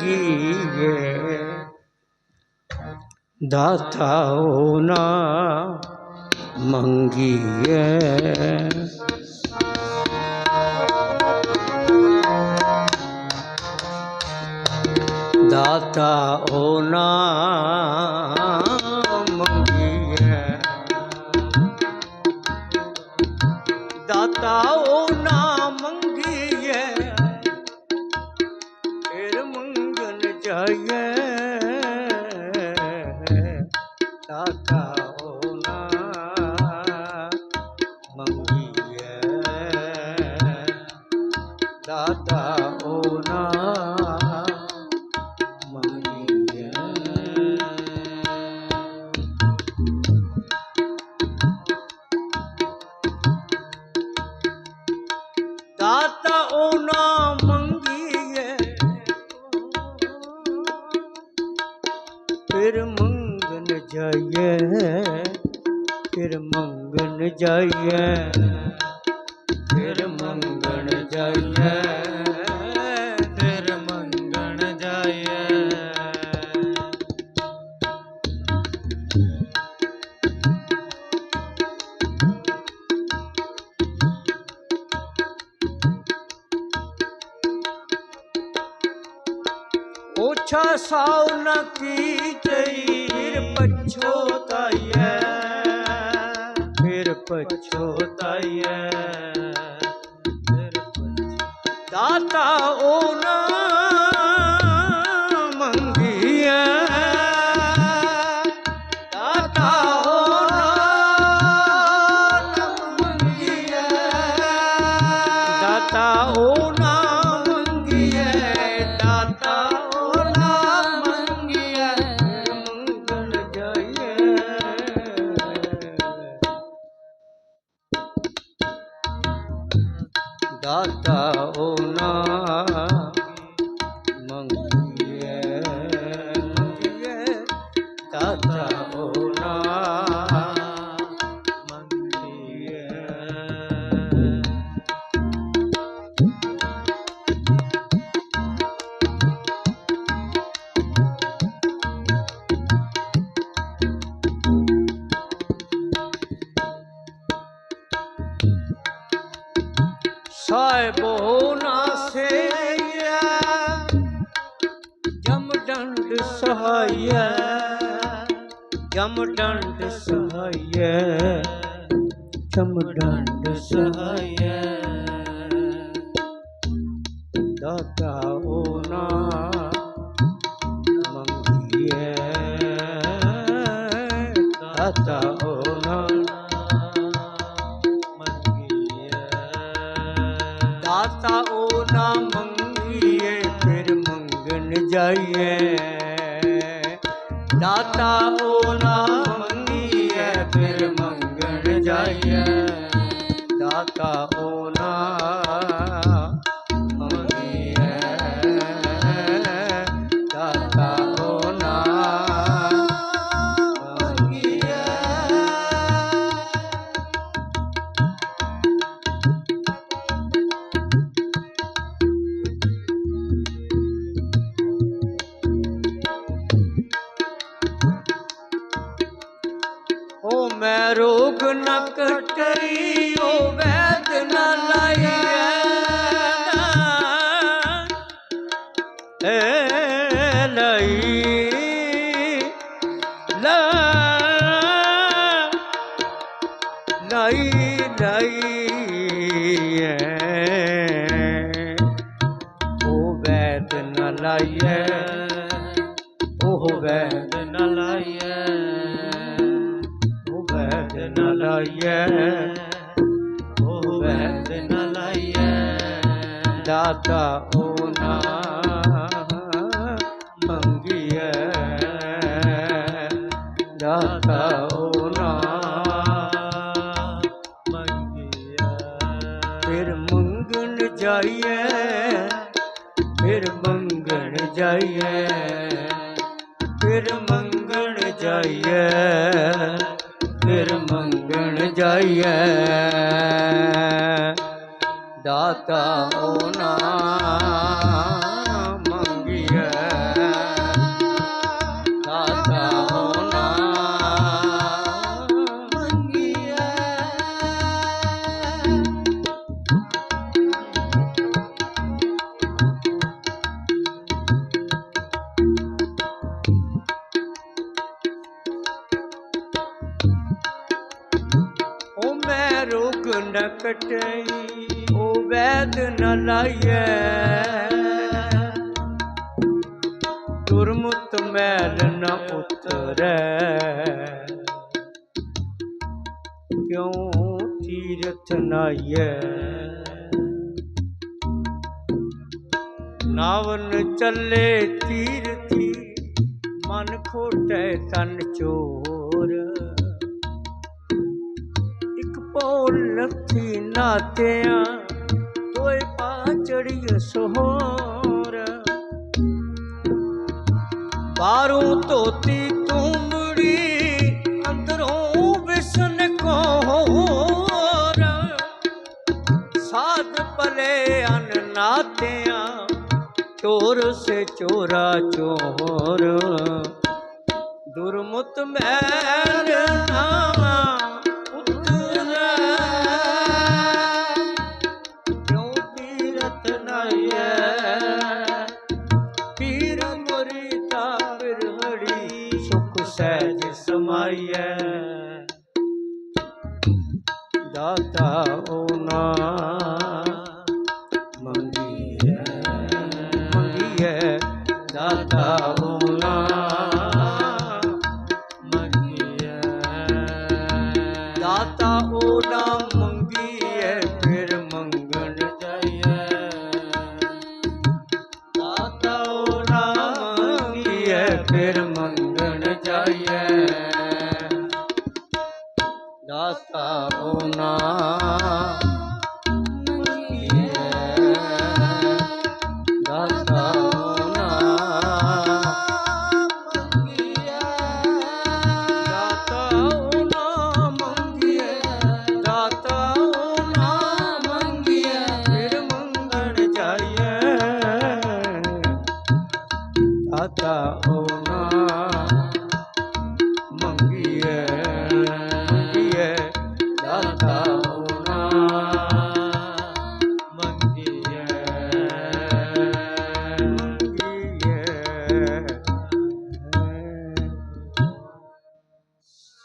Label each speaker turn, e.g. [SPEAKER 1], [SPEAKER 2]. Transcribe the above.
[SPEAKER 1] ਮੰਗੀਏ ਦਾਤਾਓ ਨਾ ਮੰਗੀਏ ਦਾਤਾ ਓ ਨਾ ਮੰਗੀਏ ਮੰਗਣ ਜਾਈਏ ਜਾਈਏ ਫਿਰ ਮੰਗਣ ਜਾਈਏ ਫਿਰ ਮੰਗਣ ਜਾਈਏ ਫਿਰ ਮੰਗਣ ਜਾਈਏ ओछा साव न की फिर पछोताइए फिर पछोताइए ਪਛੋਤਾਈਐ ਫਿਰ ਪਛੋਤਾਈਐ ਦਾਤਾ ਉਹ ਨਾ ਸਾਹਿਬੋ ਨਾ ਸੇਈਐ, ਜਮ ਡੰਡ ਸਹਾਈਐ, ਜਮ ਡੰਡ ਸਹਾਈਐ, ਜਮ ਡੰਡ ਸਹਾਈਐ। ਦਾਤਾ ਓ ਨਾ ਮੰਗੀਏ ਦਾਤਾ ਓ ਦਾਤਾ ਉਹ ਨਾ ਮੰਗੀਏ, ਫਿਰ ਮੰਗਣ ਜਾਈਏ। ਦਾਤਾ ਉਹ ਨਾ ਮੰਗੀਏ, ਫਿਰ ਮੰਗਣ ਜਾਈਏ। ਦਾਤਾ ਉਹ ਨ ਕਟਈ ਓ ਵੈਦ ਨ ਲਾਈਐ ਏ ਲਈ ਲਾ ਲਈ ਲਈ ਉਹ ਵੈਦ ਨ ਲਾਈਐ ਉਹ ਦਾਤਾ ਉਹ ਨਾ ਮੰਗੀਐ। ਦਾਤਾ ਉਹ ਨਾ ਮੰਗੀਐ। ਫਿਰ ਮੰਗਣ ਜਾਈਏ ਫਿਰ ਮੰਗਣ ਜਾਈਏ ਫਿਰ ਮੰਗਣ ਜਾਈਏ ਫਿਰ ਮੰਗਣ ਜਾਈਏ ਦਾਤਾ ਉਹ ਨਾ ਨ ਕਟਈ, ਉਹ ਵੈਦ ਨ ਲਾਈਐ। ਦੁਰਮੁਤ ਮੈਲ ਨ ਉਤਰੈ। ਕਿਉ ਤੀਰਥ ਨਾਈਐ? ਨਾਵਨ ਚੱਲੇ ਤੀਰਥੀ, ਮਨ ਖੋਟੈ ਤਨ ਚੋਰ। ਇੱਕ ਪੌਲ ਲੱਥੀ ਨਾਤਿਆਂ ਤੋਏ ਪਾਚੜੀ ਸੋਹਰ। ਬਾਹਰੋਂ ਧੋਤੀ ਤੁੰਬੜੀ ਅੰਦਰੋਂ ਵਿਸਨ ਕੋਹਰ ਸਾਧ ਪਲੇ ਅਨ ਨਾਤਿਆਂ ਚੋਰ ਸੇ ਚੋਰਾ ਚੋਰ। ਦੁਰਮੁਤ ਮੈਲ ਨਾਮਾ ਦਾਤਾ ਓਨਾ। ਮੰਗੀਐ ਮੰਗੀਐ ਦਾਤਾ ਓਨਾ। ਮੰਗੀਐ। ਦਾਤਾ ਓਨਾ ਦਾਤਾ ਓਨਾ